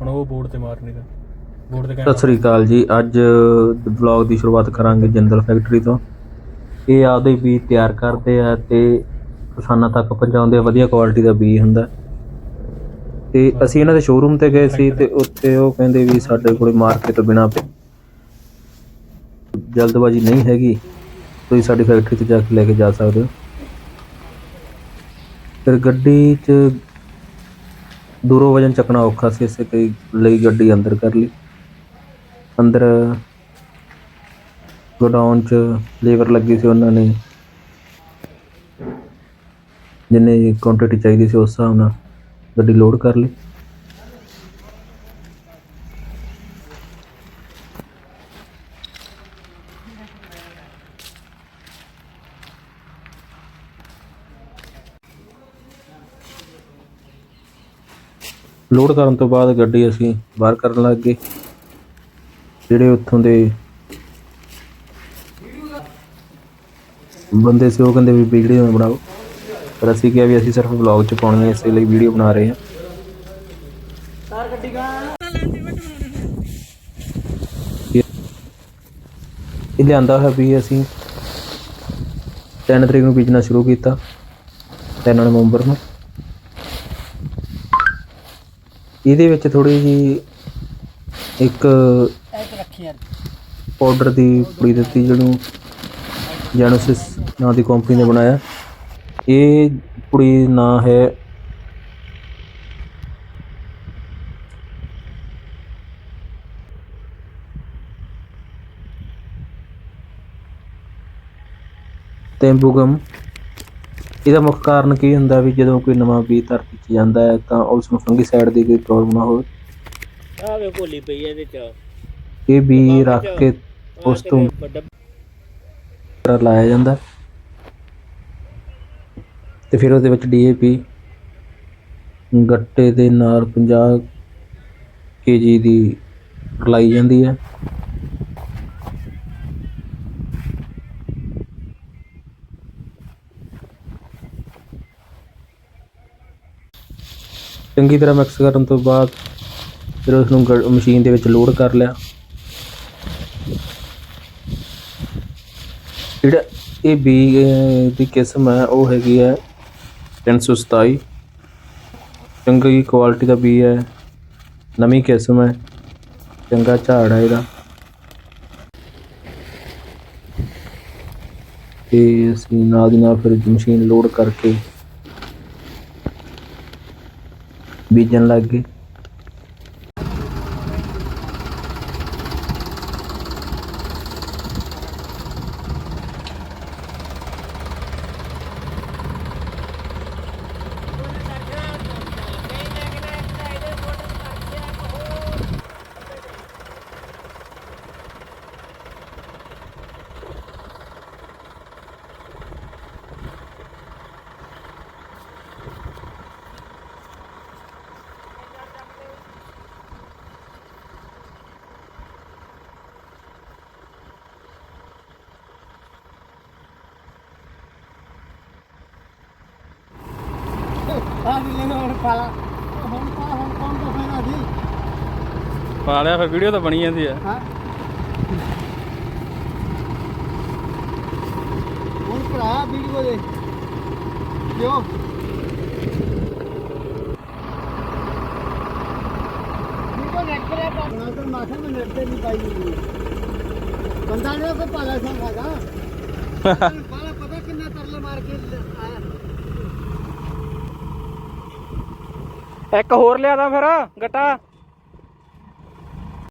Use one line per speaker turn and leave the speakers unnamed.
ਹੁਣ ਉਹ ਬੋਰਡ ਤੇ ਮਾਰਨੇ ਦਾ। ਬੋਰਡ ਤੇ
ਸਤਿ ਸ੍ਰੀ ਅਕਾਲ ਜੀ। ਅੱਜ ਵਲੌਗ ਦੀ ਸ਼ੁਰੂਆਤ ਕਰਾਂਗੇ ਜਿੰਦਲ ਫੈਕਟਰੀ ਤੋਂ। ਇਹ ਆਪਦੇ ਬੀਜ ਤਿਆਰ ਕਰਦੇ ਆ ਤੇ ਕਿਸਾਨਾਂ ਤੱਕ ਪਹੁੰਚਾਉਂਦੇ ਆ। ਵਧੀਆ ਕੁਆਲਿਟੀ ਦਾ ਬੀਜ ਹੁੰਦਾ। ਤੇ ਅਸੀਂ ਇਹਨਾਂ ਦੇ ਸ਼ੋਰੂਮ ਤੇ ਗਏ ਸੀ ਤੇ ਉੱਥੇ ਉਹ ਕਹਿੰਦੇ ਵੀ ਸਾਡੇ ਕੋਲੇ ਮਾਰਕੇ ਤੋਂ ਬਿਨਾ ਜਲਦਬਾਜ਼ੀ ਨਹੀਂ ਹੈਗੀ। ਤੁਸੀਂ ਸਾਡੀ ਫੈਕਟਰੀ ਤੇ ਜਾ ਕੇ ਲੈ ਕੇ ਜਾ ਸਕਦੇ ਹੋ। ਫਿਰ ਗੱਡੀ 'ਚ ਦੂਰੋਂ ਵਜਨ ਚੱਕਣਾ ਔਖਾ ਸੀ, ਇਸੇ ਕਈ ਲਈ ਗੱਡੀ ਅੰਦਰ ਕਰ ਲਈ। ਅੰਦਰ ਗੋਡਾਊਨ 'ਚ ਲੇਬਰ ਲੱਗੀ ਸੀ ਉਹਨਾਂ ਨੇ। ਜਿੰਨੇ ਕੁਆਂਟੀਟੀ ਚਾਹੀਦੀ ਸੀ ਉਸ ਹਿਸਾਬ ਨਾਲ ਗੱਡੀ ਲੋਡ ਕਰ ਲਈ। ਲੋਡ ਕਰਨ ਤੋਂ ਬਾਅਦ ਗੱਡੀ ਅਸੀਂ ਬਾਹਰ ਕਰਨ ਲੱਗ ਗਏ। ਜਿਹੜੇ ਉੱਥੋਂ ਦੇ ਬੰਦੇ ਸੀ, ਉਹ ਕਹਿੰਦੇ ਵੀ ਵੀਡੀਓ ਬਣਾਓ। ਪਰ ਅਸੀਂ ਕਿਹਾ ਵੀ ਅਸੀਂ ਸਿਰਫ ਵਲੌਗ ਚ ਪਾਉਣੀ ਹੈ, ਇਸੇ ਲਈ ਵੀਡੀਓ ਬਣਾ ਰਹੇ ਹਾਂ। ਇਹ ਲਿਆਂਦਾ ਹੈ ਵੀ ਅਸੀਂ 3 ਤਰੀਕ ਨੂੰ ਬੀਜਣਾ ਸ਼ੁਰੂ ਕੀਤਾ 3 ਨਵੰਬਰ ਨੂੰ। ਇਹਦੇ ਵਿੱਚ ਥੋੜੀ ਜੀ ਇੱਕ ਪਾਊਡਰ ਦੀ ਪੁੜੀ ਦਿੱਤੀ ਜਿਹਨੂੰ ਜੈਨੋਸਿਸ ਨਾਂ ਦੀ ਕੰਪਨੀ ਨੇ ਬਣਾਇਆ। ਇਹ ਪੁੜੀ ਨਾਂ ਹੈ ਤੈਂਬੂਗਮ। ਇਹਦਾ ਮੁੱਖ ਕਾਰਨ ਕੀ ਹੁੰਦਾ ਵੀ ਜਦੋਂ ਕੋਈ ਨਵਾਂ ਬੀਜ ਧਰਤੀ 'ਚ ਜਾਂਦਾ ਹੈ ਤਾਂ ਉਸ ਨੂੰ ਫੰਗੀਸਾਈਡ ਦੀ ਕੋਈ ਪ੍ਰੋਬਲਮ ਨਾ ਹੋਵੇ?
ਆ ਵੇ ਭੋਲੀ ਪਈ ਇਹਦੇ ਚ।
ਇਹ ਬੀ ਰੱਖ ਕੇ ਉਸ ਤੋਂ ਲਾਇਆ ਜਾਂਦਾ। ਤੇ ਫਿਰ ਉਹਦੇ ਵਿੱਚ ਡੀਏਪੀ ਗੱਟੇ ਦੇ ਨਾਲ 50 ਕੇਜੀ ਦੀ ਰਲਾਈ ਜਾਂਦੀ ਹੈ। ਚੰਗੀ ਤਰ੍ਹਾਂ ਮਿਕਸ ਕਰਨ ਤੋਂ ਬਾਅਦ ਫਿਰ ਉਸ ਨੂੰ ਗ- ਮਸ਼ੀਨ ਦੇ ਵਿੱਚ ਲੋਡ ਕਰ ਲਿਆ। ਜਿਹੜਾ ਇਹ ਬੀ ਦੀ ਕਿਸਮ ਹੈ, ਉਹ ਹੈਗੀ ਹੈ 327 ਚੰਗੀ ਕੁਆਲਿਟੀ ਦਾ ਬੀ ਹੈ, ਨਵੀਂ ਕਿਸਮ ਹੈ, ਚੰਗਾ ਝਾੜ ਹੈ ਇਹਦਾ। ਤੇ ਅਸੀਂ ਨਾਲ ਦੀ ਨਾਲ ਫਿਰ ਮਸ਼ੀਨ ਲੋਡ ਕਰਕੇ ਬੀਜਣ ਲੱਗ ਗਏ।
ਪਾ ਲਿਆ ਫਿਰ ਵੀਡੀਓ ਤਾਂ ਬਣੀ ਜਾਂਦੀ ਆ।
ਹਾਂ। ਹੁਣ ਭਰਾ ਵੀਡੀਓ ਦੇ ਕਿਉਂ? ਵੀਡੀਓ ਨੈਟ ਤੇ ਪਾਉਣਾ ਤਾਂ ਮਾਥਾ ਮੈਂ ਨੈਟ ਤੇ ਨਹੀਂ ਪਾਈ ਹੋਈ। ਬੰਦਾ ਨੇ ਕੋਈ ਪਾਲਾ ਸੰਗਾਗਾ ਪਾਲਾ ਪਤਾ ਕਿੰਨਾ ਤਰਲੇ ਮਾਰ ਕੇ ਆਇਆ।
ਇੱਕ ਹੋਰ ਲਿਆਦਾ ਫਿਰ ਗੱਟਾ।